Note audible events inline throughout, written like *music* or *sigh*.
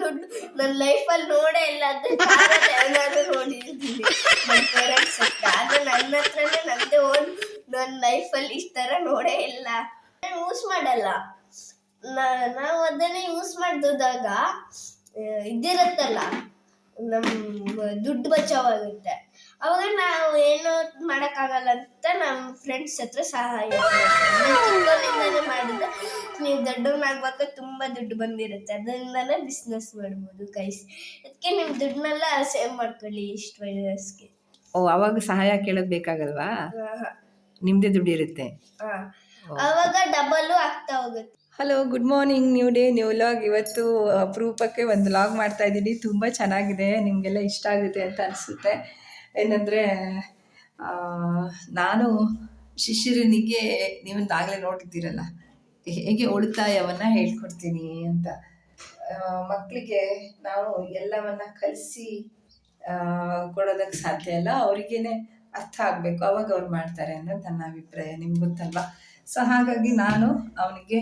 ದುಡ್ಡು ನನ್ನ ಲೈಫಲ್ಲಿ ನೋಡೇ ಇಲ್ಲ ಅಂತ ಏನಾದ್ರು ನೋಡಿದ್ದೀನಿ ನನ್ನ ಆದ್ರೆ ನನ್ನ ಹತ್ರನೇ ನಂದೇ ಓನ್ ನನ್ನ ಲೈಫಲ್ಲಿ ಇಷ್ಟರ ನೋಡೇ ಇಲ್ಲ. ನಾನು ಯೂಸ್ ಮಾಡಲ್ಲ. ನಾವು ಅದನ್ನೇ ಯೂಸ್ ಮಾಡಿದಾಗ ಇದಿರುತ್ತಲ್ಲ ನಮ್ಮ ದುಡ್ಡು ಬಚಾವಾಗುತ್ತೆ. ಅವಾಗ ನಾವು ಏನೋ ಮಾಡೋಕ್ಕಾಗಲ್ಲ ಅಂತ ನಮ್ಮ ಫ್ರೆಂಡ್ಸ್ ಹತ್ರ ಸಹಾಯ ಚಿಕ್ಕವರಿಂದನೇ ಮಾಡಿದ್ರೆ ನೀವು ದೊಡ್ಡವನಾಗ್ಬೇಕು ತುಂಬ ದುಡ್ಡು ಬಂದಿರುತ್ತೆ. ಅದರಿಂದನೇ ಬಿಸ್ನೆಸ್ ಮಾಡ್ಬೋದು ಕೈಸ್ ಅದಕ್ಕೆ ನಿಮ್ಮ ದುಡ್ಡನ್ನೆಲ್ಲ ಸೇವ್ ಮಾಡ್ಕೊಳ್ಳಿ ಇಷ್ಟು ವಯಸ್ಸಿಗೆ ಓ ಅವಾಗ ಸಹಾಯ ಕೇಳೋದು ಬೇಕಾಗಲ್ವಾ? ನಿಮ್ಮದೇ ದುಡ್ಡಿರುತ್ತೆ ಅವಾಗ ಡಬಲ್ಲು ಆಗ್ತಾ ಹೋಗುತ್ತೆ. Hello good morning new day new log ಇವತ್ತು ಅಪರೂಪಕ್ಕೆ ಒಂದು ಲಾಗ್ ಮಾಡ್ತಾ ಇದ್ದೀನಿ. ತುಂಬ ಚೆನ್ನಾಗಿದೆ, ನಿಮಗೆಲ್ಲ ಇಷ್ಟ ಆಗುತ್ತೆ ಅಂತ ಅನಿಸುತ್ತೆ. ಏನಂದರೆ ನಾನು ಶಿಶಿರನಿಗೆ ನೀವೊಂದಾಗಲೇ ನೋಡಿದ್ದೀರಲ್ಲ, ಹೇಗೆ ಉಳಿತಾಯವನ್ನು ಹೇಳ್ಕೊಡ್ತೀನಿ ಅಂತ. ಮಕ್ಕಳಿಗೆ ನಾವು ಎಲ್ಲವನ್ನ ಕಲಿಸಿ ಕೊಡೋದಕ್ಕೆ ಸಾಧ್ಯ ಇಲ್ಲ. ಅವ್ರಿಗೇನೆ ಅರ್ಥ ಆಗಬೇಕು. ಅವಾಗ ಅವ್ರು ಮಾಡ್ತಾರೆ ಅನ್ನೋದು ನನ್ನ ಅಭಿಪ್ರಾಯ. ನಿಮ್ಗೆ ಗೊತ್ತಲ್ವಾ? ಸೊ ಹಾಗಾಗಿ ನಾನು ಅವನಿಗೆ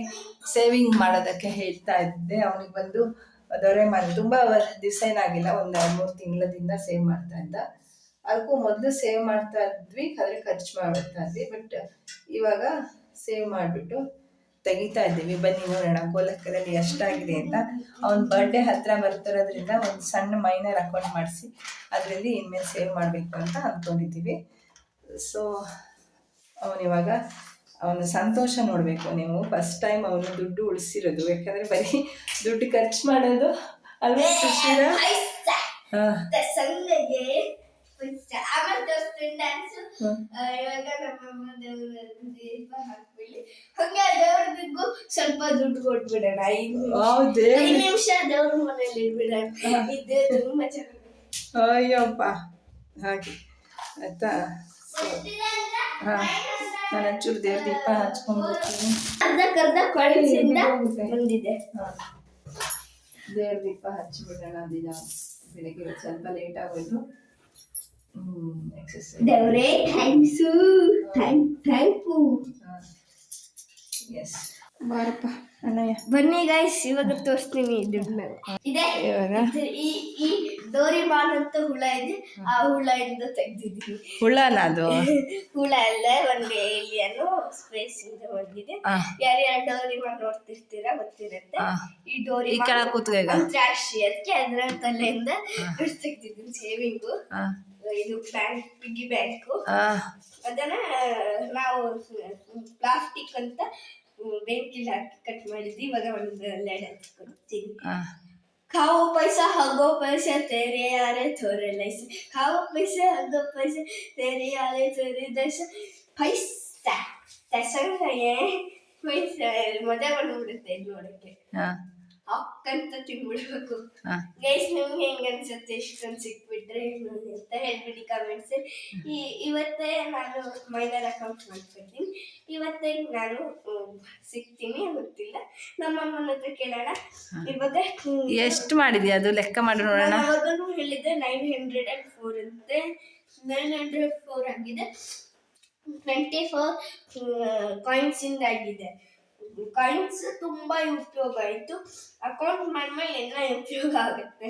ಸೇವಿಂಗ್ ಮಾಡೋದಕ್ಕೆ ಹೇಳ್ತಾ ಇದ್ದೆ. ಅವನಿಗೆ ಬಂದು ದೊರೆ ಮನೆ ತುಂಬ ದಿವಸ ಏನಾಗಿಲ್ಲ ಒಂದು ಎರಡು ಮೂರು ತಿಂಗಳದಿಂದ ಸೇವ್ ಮಾಡ್ತಾ ಇದ್ದ. ಅದಕ್ಕೂ ಮೊದಲು ಸೇವ್ ಮಾಡ್ತಾ ಇದ್ವಿ, ಆದರೆ ಖರ್ಚು ಮಾಡ್ತಾ ಇದ್ವಿ ಬಟ್ ಇವಾಗ ಸೇವ್ ಮಾಡಿಬಿಟ್ಟು ತೆಗಿತಾ ಇದ್ದೀವಿ. ಬನ್ನಿ ನೋಡೋಣ ಕೋಲಕ್ಕದಲ್ಲಿ ಎಷ್ಟಾಗಿದೆ ಅಂತ. ಅವನ ಬರ್ಡೇ ಹತ್ರ ಬರ್ತಿರೋದ್ರಿಂದ ಒಂದು ಸಣ್ಣ ಮೈನರ್ ಅಕೌಂಟ್ ಮಾಡಿಸಿ, ಅದರಲ್ಲಿ ಇನ್ಮೇಲೆ ಸೇವ್ ಮಾಡಬೇಕು ಅಂತ ಅಂದ್ಕೊಂಡಿದ್ದೀವಿ ಸೊ ಅವನಿವಾಗ ಅವನ ಸಂತೋಷ ನೋಡಬೇಕು. ನೀವು ಫಸ್ಟ್ ಟೈಮ್ ಅವನು ದುಡ್ಡು ಉಳಿಸಿರೋದು. ಯಾಕಂದರೆ ಬರೀ ದುಡ್ಡು ಖರ್ಚು ಮಾಡೋದು ಅಲ್ವಾ ದೇವ್ರಿಗೂ ಸ್ವಲ್ಪ ದುಡ್ಡು ಕೊಟ್ಬಿಡೋಣ. ಐದು ನಿಮಿಷ. ದೇವ್ರ ಮನೇಲಿ ಇಡ್ಬಿಡೋಣ ಇದೇ ತುಂಬಾ ಚೆನ್ನಾಗಿ ಅಯ್ಯಪ್ಪ. ಹಾಗೆ. ಆಯ್ತಾ? ಹಾಂ. ನಾನು ಒಂಚೂರು ದೇವ್ರ ದೀಪ ಹಚ್ಕೊಂಡ್ಬಿಡ್ತೀನಿ ಅರ್ಧಕ್ಕರ್ಧ ಕಾಲೇಜಿಂದ ಬಂದಿದೆ. ದೇವ್ರ ದೀಪ ಹಚ್ಚಿಬಿಡೋಣ ದಿನ. ಬೆಳಗ್ಗೆ ಸ್ವಲ್ಪ ಲೇಟ್ ಆಗೋಯ್ತು. ದೇವ್ರೇ thanks thank thank you yes ಬಾರಪ್ಪ. ಬನ್ನಿ ಗೈಸ್ ಇವಾಗ ತೋರಿಸ್ತೀನಿ ಇದೆ. ಈ ಈ ದೋರಿ ಬಾಲ್ ಅಂತ ಹುಳ ಇದೆ. ಆ ಹುಳದಿಂದ ತೆಗ್ದಿದ್ದೀನಿ. ಹುಳನ ಅದು? *laughs* ಹುಳ ಅಲ್ಲ ಒಂದು ಏಲಿಯನ್ನು ಸ್ಪೇಸ್ ಇಂದ ಬಂದಿದೆ. ಯಾರ್ಯಾರು ಬಾಲ್ ನೋಡ್ತಿರ್ತೀರಾ ಗೊತ್ತಿರುತ್ತೆ. ಈ ಡೋರಿ ಈ ಕೆಳಗ್ ಕೂತ್ಕೋ ಈಗ. ಅಂತ್ರಾಕ್ಷಿ ಅದಕ್ಕೆ ಅದರ ತಲೆಯಿಂದ ತೆಗ್ದಿದ್ವಿ ತೆಗ್ದಿದ್ದೀನಿ ಸೇವಿಂಗು. ಇದು ಬ್ಯಾಂಕ್ ಪಿಗ್ಗಿ ಬ್ಯಾಂಕ್. ಅದನ್ನ ನಾವು ಪ್ಲಾಸ್ಟಿಕ್ ಅಂತ ಬೆಂಕಿಲಿ ಹಾಕಿ ಕಟ್ ಮಾಡಿದ್ವಿ ಇವಾಗ ಒಂದು ಲೆಡ್ ಹಚ್ಕೊಳ್ತೀನಿ ಹಾಂ खाओ पैसा हगो पैसा तेरे यारे थोड़े लैसे खाओ पैसा हगो पैसा तेरे यारे थोड़े दश पैसा ತಸಂಗಯ್ಯ ಪೈಸಾ ಮಜಾ ಬಂದ್ಬಿಡುತ್ತೆ ಇದು ನೋಡಕ್ಕೆ ಅಕ್ಕಂತ ತಿನ್ಬಿಡ್ಬೇಕು. ಗೈಸ್ ನಿಮ್ಗೆ ಹೆಂಗ ಅನ್ಸುತ್ತೆ? ಇಷ್ಟೊಂದು ಸಿಕ್ಬಿಟ್ರೆ ಅಂತ ಹೇಳ್ಬಿಡಿ ಕಮೆಂಟ್ಸ್ ಈ ಇವತ್ತೇ ನಾನು ಮೈನರ್ ಅಕೌಂಟ್ ಮಾಡ್ಕೊಳ್ತೀನಿ ಇವತ್ತೇ ನಾನು ಸಿಗ್ತೀನಿ ಗೊತ್ತಿಲ್ಲ ನಮ್ಮ ಅಮ್ಮನ ಹತ್ರ ಕೇಳೋಣ. ಇವಾಗ ಎಷ್ಟು ಮಾಡಿದ್ಯಾ? ಅದು ಲೆಕ್ಕ ಮಾಡಿ ನೋಡೋಣ. ಅವಾಗನು ಹೇಳಿದ್ದೆ ನೈನ್ ಹಂಡ್ರೆಡ್ ಅಂಡ್ ಫೋರ್ ಅಂತೆ. ನೈನ್ ಹಂಡ್ರೆಡ್ ಫೋರ್ ಆಗಿದೆ. ಟ್ವೆಂಟಿ ಫೋರ್ ಕಾಯಿನ್ಸ್ ಇಂದ ಆಗಿದೆ. ಕಾಯಿನ್ಸ್ ತುಂಬ ಉಪಯೋಗ ಆಯಿತು. ಅಕೌಂಟ್ ಮಾಡಿದ್ಮೇಲೆ ಎಲ್ಲ ಉಪಯೋಗ ಆಗುತ್ತೆ.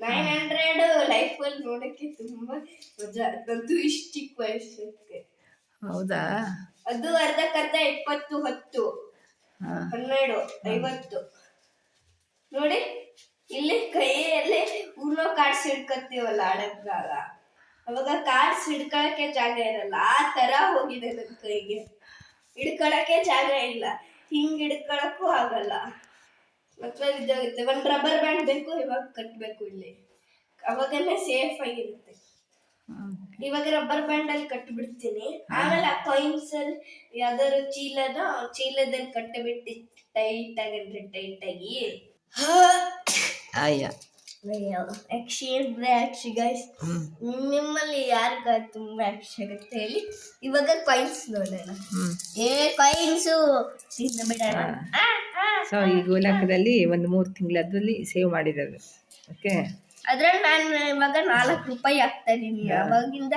ನೈನ್ ಹಂಡ್ರೆಡ್ ಲೈಫಲ್ಲಿ ನೋಡೋಕ್ಕೆ ತುಂಬ ಮಜಾ ಅದು ಇಷ್ಟು ವಯಸ್ಸಕ್ಕೆ. ಹೌದಾ? ಅದು ಅರ್ಧಕ್ಕರ್ಧ ಇಪ್ಪತ್ತು ಹತ್ತು. ಹನ್ನೆರಡು ಐವತ್ತು. ನೋಡಿ ಇಲ್ಲಿ ಕೈಯಲ್ಲಿ ಊರ್ನೋ ಕಾರ್ಡ್ಸ್ ಹಿಡ್ಕೊತೀವಲ್ಲ ಆಡಕ್ಕಾಗ ಅವಾಗ ಕಾರ್ಡ್ಸ್ ಹಿಡ್ಕೊಳಕ್ಕೆ ಜಾಗ ಇರಲ್ಲ. ಆ ತರ ಹೋಗಿದೆ ನನ್ನ ಕೈಗೆ. ಹಿಡ್ಕೊಳಕ್ಕೆ ಜಾಗ ಇಲ್ಲ. ಹಿಂಗ್ ಹಿಡ್ಕೊಳಕ್ಕೂ ಆಗಲ್ಲ. ಮತ್ತೆ ಇದಾಗುತ್ತೆ. ಒಂದ್ ರಬ್ಬರ್ ಬ್ಯಾಂಡ್ ಬೇಕು ಇವಾಗ ಕಟ್ಬೇಕು ಇಲ್ಲಿ. ಅವಾಗನೇ ಸೇಫ್ ಆಗಿರುತ್ತೆ. ಇವಾಗ ರಬ್ಬರ್ ಬ್ಯಾಂಡ್ ಅಲ್ಲಿ ಕಟ್ಬಿಡ್ತೀನಿ. ಆಮೇಲೆ ಆ ಕಾಯಿನ್ಸ್ ಅಲ್ಲಿ ಯಾವ್ದಾದ್ರು ಚೀಲದ ಚೀಲದಲ್ಲಿ ಕಟ್ಟಬಿಟ್ಟು ಟೈಟ್ ಆಗಿ ಅಂದ್ರೆ ಟೈಟ್ ಆಗಿ. ಅಯ್ಯ. ಯಕ್ಷಿ ಅಂದ್ರೆ ಯಕ್ಷಿ ಗೈಸ್ ನಿಮ್ಮಲ್ಲಿ ಯಾರಿಗ ತುಂಬಾ ಯಕ್ಷಿ ಆಗುತ್ತೆ ಹೇಳಿ? ಇವಾಗ ಕಾಯಿನ್ಸ್ ನೋಡೋಣ. ಏ ಕಾಯಿನ್ಸು ತಿಂದು ಬಿಡೋಣ. ಸೊ ಈ ಗೋಲಕದಲ್ಲಿ ಒಂದು ಮೂರು ತಿಂಗಳದಲ್ಲಿ ಸೇವ್ ಮಾಡಿರೋದು. ಓಕೆ ಅದ್ರಲ್ಲಿ ನಾನು ಇವಾಗ ನಾಲ್ಕು ರೂಪಾಯಿ ಹಾಕ್ತಾ ಇದ್ದೀನಿ ಅವಾಗಿಂದ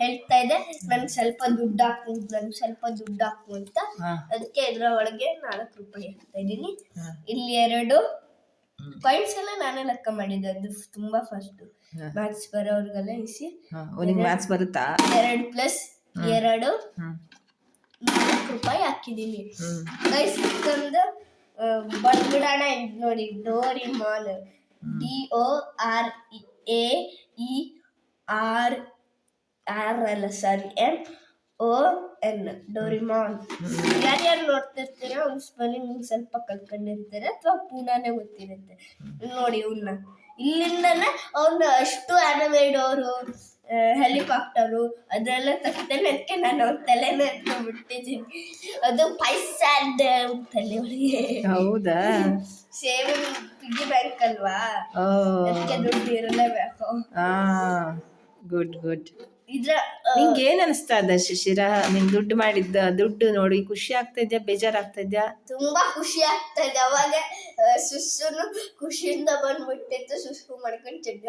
ಹೇಳ್ತಾ ಇದೆ ನನ್ಗೆ ಸ್ವಲ್ಪ ದುಡ್ಡು ಹಾಕು ನನ್ಗೆ ಸ್ವಲ್ಪ ದುಡ್ಡು ಹಾಕು ಅಂತ. ಅದಕ್ಕೆ ಇದ್ರ ಒಳಗೆ ನಾಲ್ಕು ರೂಪಾಯಿ ಹಾಕ್ತಾ ಇದ್ದೀನಿ ಇಲ್ಲಿ ಎರಡು ಪಾಯಿಂಟ್ಸ್ ಎಲ್ಲ ನಾನೇ ಲೆಕ್ಕ ಮಾಡಿದ್ದೆ. ಅದು ತುಂಬಾ ಫಸ್ಟ್. ಮ್ಯಾಥ್ಸ್ ಬರೋರ್ಗೆಲ್ಲ ಇಸಿ ನಿಮ್ಗೆ ಮ್ಯಾಥ್ಸ್ ಬರುತ್ತಾ? ಎರಡು ಪ್ಲಸ್ ಎರಡು ನಾಲ್ಕು ರೂಪಾಯಿ ಹಾಕಿದೀನಿ ಹ್ಮ್. ಗೈಸ್ ತಂದು ಬಂದ್ಬಿಡೋಣ ನೋಡಿ ನೋಡಿ Doraemon D O R A E R R ಅಲ್ಲ ಸಾರಿ ಎಂ ಓ ಎನ್ ಡೋರಿಮಾನ್. ಯಾರ್ಯಾರು ನೋಡ್ತಿರ್ತೀರ ಅವ್ನ ಸ್ಪೆಲ್ಲಿಂಗ್ ಸ್ವಲ್ಪ ಕಲ್ತ್ಕೊಂಡಿರ್ತಾರೆ ಅಥವಾ ಪೂನಾನೇ ಗೊತ್ತಿರುತ್ತೆ. ನೋಡಿ ಇವನ್ನ ಇಲ್ಲಿಂದನೇ ಅವ್ನ ಅಷ್ಟು ಆನಿಮೇಡ್ ಅವರು ಹೆಲಿಕಾಪ್ಟರು ಅದೆಲ್ಲ ತಗ್ತೇನೆ ಅದಕ್ಕೆ ನಾನು ಅವ್ರ ತಲೆನೇ ಬಿಟ್ಟಿದ್ದೀನಿ ಅದು ಪೈಸಾಡ್ ತಲೆ ಒಳಗೆ. ಹೌದಾ? ಸೇವಿಂಗ್ ಪಿಗ್ಗಿ ಬ್ಯಾಂಕ್ ಅಲ್ವಾ? ಅದಕ್ಕೆ ದುಡ್ಡು ಇರಲೇಬೇಕು. Good good. ಇದ್ರ ನಿಂಗೆ ಏನ್ ಅನಿಸ್ತಾ ಇದೆ ಶಿಶಿರ? ನಿನ್ ದುಡ್ಡು ಮಾಡಿದ್ದ ದುಡ್ಡು ನೋಡಿ ಖುಷಿ ಆಗ್ತಾ ಇದ್ಯಾ? ಬೇಜಾರಾಗ್ತಾ ಇದ್ಯಾ? ತುಂಬಾ ಖುಷಿ ಆಗ್ತಾ ಇದೆ. ಅವಾಗ ಸುಸ್ಸುನು ಖುಷಿಯಿಂದ ಬಂದ್ಬಿಟ್ಟಿತ್ತು. ಸುಸ್ಸು ಮಾಡ್ಕೊಂಡು ಚಡ್ಡಿ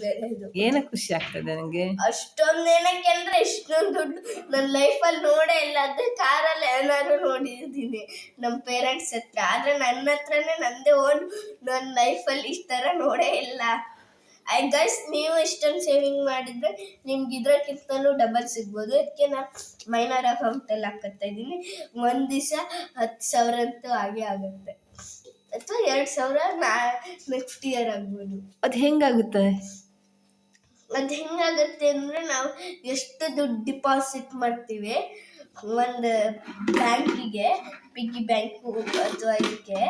ಬೇರೆ ಇದು. ಏನ ಖುಷಿ ಆಗ್ತದೆ ನಂಗೆ? ಅಷ್ಟೊಂದ್ ಏನಕ್ಕೆ ಅಂದ್ರೆ ಇಷ್ಟೊಂದು ದುಡ್ಡು ನನ್ನ ಲೈಫಲ್ಲಿ ನೋಡೇ ಇಲ್ಲ. ಅಂದ್ರೆ ಕಾರಲ್ಲಿ ಏನಾದ್ರು ನೋಡಿದ್ದೀನಿ ನಮ್ಮ ಪೇರೆಂಟ್ಸ್ ಹತ್ರ. ಆದ್ರೆ ನನ್ನ ಹತ್ರನೇ ನಂದೇ ಓನ್ ನನ್ನ ಲೈಫಲ್ಲಿ ಇಷ್ಟ ಥರ ನೋಡೇ ಇಲ್ಲ. ಐ ಗೈಸ್ ನೀವು ಇಷ್ಟೊಂದು ಸೇವಿಂಗ್ ಮಾಡಿದ್ರೆ ನಿಮ್ಗೆ ಇದ್ರಕ್ಕಿಂತಲೂ ಡಬಲ್ ಸಿಗ್ಬೋದು. ಅದಕ್ಕೆ ನಾನು ಮೈನರ್ ಅಕೌಂಟಲ್ಲಿ ಹಾಕತ್ತಾ ಇದ್ದೀನಿ. ಒಂದು ದಿವಸ ಹತ್ತು ಸಾವಿರ ಅಂತೂ ಆಗೇ ಆಗುತ್ತೆ. ಅಥವಾ ಎರಡು ಸಾವಿರ ನಾ ನೆಕ್ಸ್ಟ್ ಇಯರ್ ಆಗ್ಬೋದು. ಅದು ಹೆಂಗಾಗುತ್ತೆ? ಅದು ಹೆಂಗಾಗುತ್ತೆ ಅಂದರೆ ನಾವು ಎಷ್ಟು ದುಡ್ಡು ಡಿಪಾಸಿಟ್ ಮಾಡ್ತೀವಿ ಒಂದು ಬ್ಯಾಂಕಿಗೆ ಪಿಗ್ಗಿ ಬ್ಯಾಂಕು ಅಥವಾ ಇದಕ್ಕೆ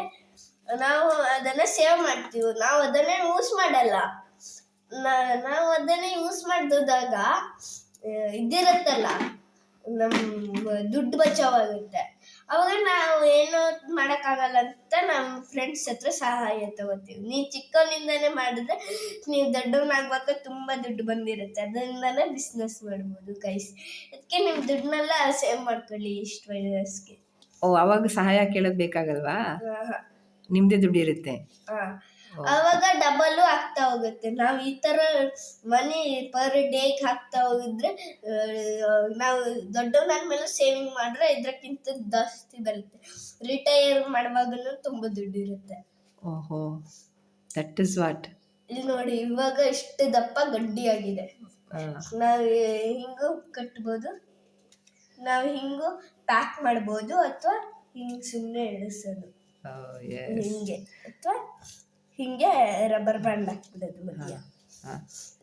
ನಾವು ಅದನ್ನು ಸೇವ್ ಮಾಡ್ತೀವಿ. ನಾವು ಅದನ್ನೇ ಯೂಸ್ ಮಾಡಲ್ಲ. ನಾವು ಅದನ್ನ ಯೂಸ್ ಮಾಡಿದಾಗ ಇದಿರತ್ತಲ್ಲ ನಮ್ಮ ದುಡ್ಡು ಬಚಾವಾಗುತ್ತೆ. ಅವಾಗ ನಾವು ಏನು ಮಾಡೋಕ್ಕಾಗಲ್ಲ ಅಂತ ನಮ್ಮ ಫ್ರೆಂಡ್ಸ್ ಹತ್ರ ಸಹಾಯ ತಗೋತೀವಿ. ನೀವು ಚಿಕ್ಕವನಿಂದನೇ ಮಾಡಿದ್ರೆ ನೀವು ದೊಡ್ಡವನಾಗುವಾಗ ತುಂಬ ದುಡ್ಡು ಬಂದಿರುತ್ತೆ. ಅದರಿಂದನೇ ಬಿಸ್ನೆಸ್ ಮಾಡ್ಬೋದು ಕೈಸ್ ಅದಕ್ಕೆ ನಿಮ್ಮ ದುಡ್ಡನ್ನೆಲ್ಲ ಸೇವ್ ಮಾಡ್ಕೊಳ್ಳಿ ಇಷ್ಟು ವಯಸ್ಸಿಗೆ ಓ ಅವಾಗ ಸಹಾಯ ಕೇಳೋದ್ ಬೇಕಾಗಲ್ವಾ? ನಿಮ್ಮದೇ ದುಡ್ಡು ಇರುತ್ತೆ. ಅವಾಗ ಡಬಲ್ ಆಗ್ತಾ ಹೋಗುತ್ತೆ. ನಾವು ಈ ತರ ಮನಿ ಪರ್ ಡೇಗೆ ಹಾಕ್ತಾ ಹೋಗಿದ್ರೆ ನಾವು ನಾವು ಮೇಲೆ ಸೇವಿಂಗ್ ಮಾಡಿದ್ರೆ ಇದಕ್ಕಿಂತ ಜಾಸ್ತಿ ಬರುತ್ತೆ. ರಿಟೈರ್ ಮಾಡುವಾಗಲೂ ತುಂಬಾ ದುಡ್ಡು ಇರುತ್ತೆ. ಓಹೋ ದಟ್ ಇಸ್ ವಾಟ್ ಇಲ್ಲಿ ನೋಡಿ ಇವಾಗ ಇಷ್ಟು ದಪ್ಪ ಗಡ್ಡಿಯಾಗಿದೆ ನಾವು ಹಿಂಗು ಕಟ್ಬೋದು ನಾವು ಹಿಂಗು ಪ್ಯಾಕ್ ಮಾಡ್ಬೋದು ಅಥವಾ ಹಿಂಗೆ ಸುಮ್ಮನೆ ಇಳಿಸೋದು ಹಿಂಗೆ ಅಥವಾ ಹಿಂಗೆ ರಬ್ಬರ್ ಬ್ಯಾಂಡ್ ಹಾಕ್ಬಿಡೋದು ಮಧ್ಯ.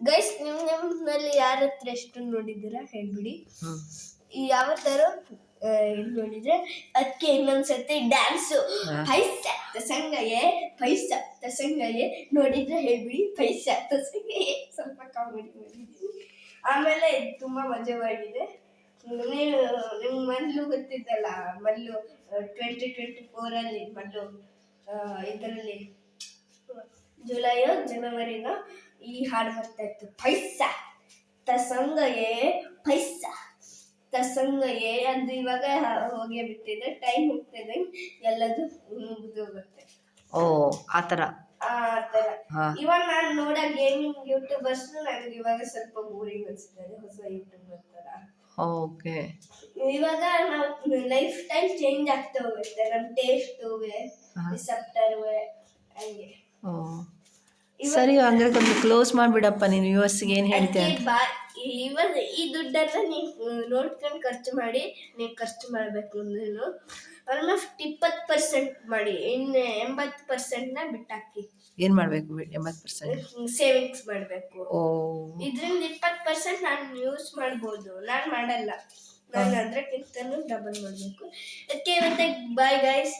ಗೈಸ್ ನಿಮ್ ನಿಮ್ಮಲ್ಲಿ ಯಾರ ಹತ್ರ ಎಷ್ಟು ನೋಡಿದ್ದೀರಾ ಹೇಳ್ಬಿಡಿ. ಈ ಯಾವ ತರ ನೋಡಿದ್ರೆ ಅದಕ್ಕೆ ಇನ್ನೊಂದ್ಸತಿ ಡ್ಯಾನ್ಸ್ ಪೈಸ ತಸಂಗಯೇ ಪೈಸ ತಸಂಗಯೇ ನೋಡಿದ್ರೆ ಹೇಳ್ಬಿಡಿ ಪೈಸ ತಸಂಗಯೇ ಸ್ವಲ್ಪ ಕಾಮಿಡಿ ಮಾಡಿದ್ದೀನಿ ಆಮೇಲೆ ಇದು ತುಂಬ ಮಜವಾಗಿದೆ. ನೀವು ನಿಮ್ಮ ಮಲ್ಲು ಗೊತ್ತಿದ್ದಲ್ಲ ಮಲ್ಲು ಟ್ವೆಂಟಿ ಟ್ವೆಂಟಿ ಫೋರಲ್ಲಿ ಮಲ್ಲು ಇದರಲ್ಲಿ ಜುಲೈಯೋ ಜನವರಿನೋ ಈ ಹಾಡು ಬರ್ತಾ ಇತ್ತು ಪೈಸ. ತಸಂಗಯೇ ಪೈಸ. ತಸಂಗಯೇ ಅದು ಇವಾಗ ಹೋಗಿ ಬಿಟ್ಟಿದೆ. ಟೈಮ್ ಹೋಗ್ತಿದೆ. ಎಲ್ಲದು ಮುಗಿದೋಗುತ್ತೆ ಓ ಆ ಥರ. ಆ ಥರ. ಇವಾಗ ನಾನು ನೋಡ ಗೇಮಿಂಗ್ ಯೂಟ್ಯೂಬರ್ಸ್ ನನಗೆ ಇವಾಗ ಸ್ವಲ್ಪ ಬೋರಿಂಗ್ ಅನಿಸ್ತದೆ ಹೊಸ ಯೂಟ್ಯೂಬರ್ ಥರ ಓಕೆ. ಇವಾಗ ನಾವು ಲೈಫ್ ಸ್ಟೈಲ್ ಚೇಂಜ್ ಆಗ್ತಾ ಹೋಗುತ್ತೆ. ನಮ್ಮ ಟೇಸ್ಟು ರಿಸೆಪ್ಟರ್ ಹಂಗೆ. ಓ. ಸರಿ ಅಂದ್ರೆ ಒಂದು ಕ್ಲೋಸ್ ಮಾಡ್ಬಿಡಪ್ಪ ನೀನು ಯು ಏನ್ ಏನು ಹೇಳ್ತೀಯ ಅಂತ. ಬಾ ಇವಾಗ ಈ ದುಡ್ಡನ್ನ ನೀವು ನೋಡ್ಕೊಂಡು ಖರ್ಚು ಮಾಡಿ ನೀವು ಖರ್ಚು ಮಾಡಬೇಕು ಅಂದ್ರೂ ಆಲ್ಮೋಸ್ಟ್ ಇಪ್ಪತ್ತು ಪರ್ಸೆಂಟ್ ಮಾಡಿ ಇನ್ನು ಎಂಬತ್ತು ಪರ್ಸೆಂಟ್ನ ಬಿಟ್ಟಾಕಿ. ಏನು ಮಾಡಬೇಕು ಎಂಬತ್ತು ಪರ್ಸೆಂಟ್ ಸೇವಿಂಗ್ಸ್ ಮಾಡಬೇಕು. ಓ. ಇದರಿಂದ ಇಪ್ಪತ್ತು ಪರ್ಸೆಂಟ್ ನಾನು ಯೂಸ್ ಮಾಡ್ಬೋದು ನಾನು ಮಾಡಲ್ಲ. ನಾನು ಅದಕ್ಕಿಂತನೂ ಡಬಲ್ ಮಾಡಬೇಕು. ಅದಕ್ಕೆ ಮತ್ತೆ ಬಾಯ್ ಗೈಸ್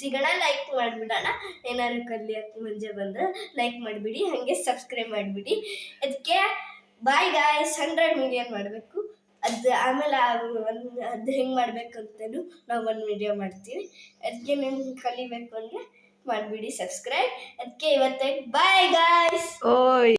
ಸಿಗೋಣ ಲೈಕ್ ಮಾಡಿಬಿಡೋಣ. ಏನಾದ್ರು ಕಲಿಯಕ್ಕೆ ಮುಂಚೆ ಬಂದ್ರೆ ಲೈಕ್ ಮಾಡಿಬಿಡಿ ಹಾಗೆ ಸಬ್ಸ್ಕ್ರೈಬ್ ಮಾಡಿಬಿಡಿ. ಅದಕ್ಕೆ ಬಾಯ್ ಗಾಯ್ಸ್ ಹಂಡ್ರೆಡ್ ಮಿಲಿಯನ್ ಮಾಡಬೇಕು. ಅದು ಆಮೇಲೆ ಒಂದು ಅದು ಹೆಂಗೆ ಮಾಡಬೇಕು ಅಂತಲೂ ನಾವು ಒಂದು ವಿಡಿಯೋ ಮಾಡ್ತೀವಿ. ಅದಕ್ಕೆ ನಿಮ್ಗೆ ಕಲಿಬೇಕು ಅಂದರೆ ಮಾಡಿಬಿಡಿ ಸಬ್ಸ್ಕ್ರೈಬ್ ಅದಕ್ಕೆ ಇವತ್ತೇ ಬಾಯ್ ಗಾಯ್ಸ್ ಓಯ್.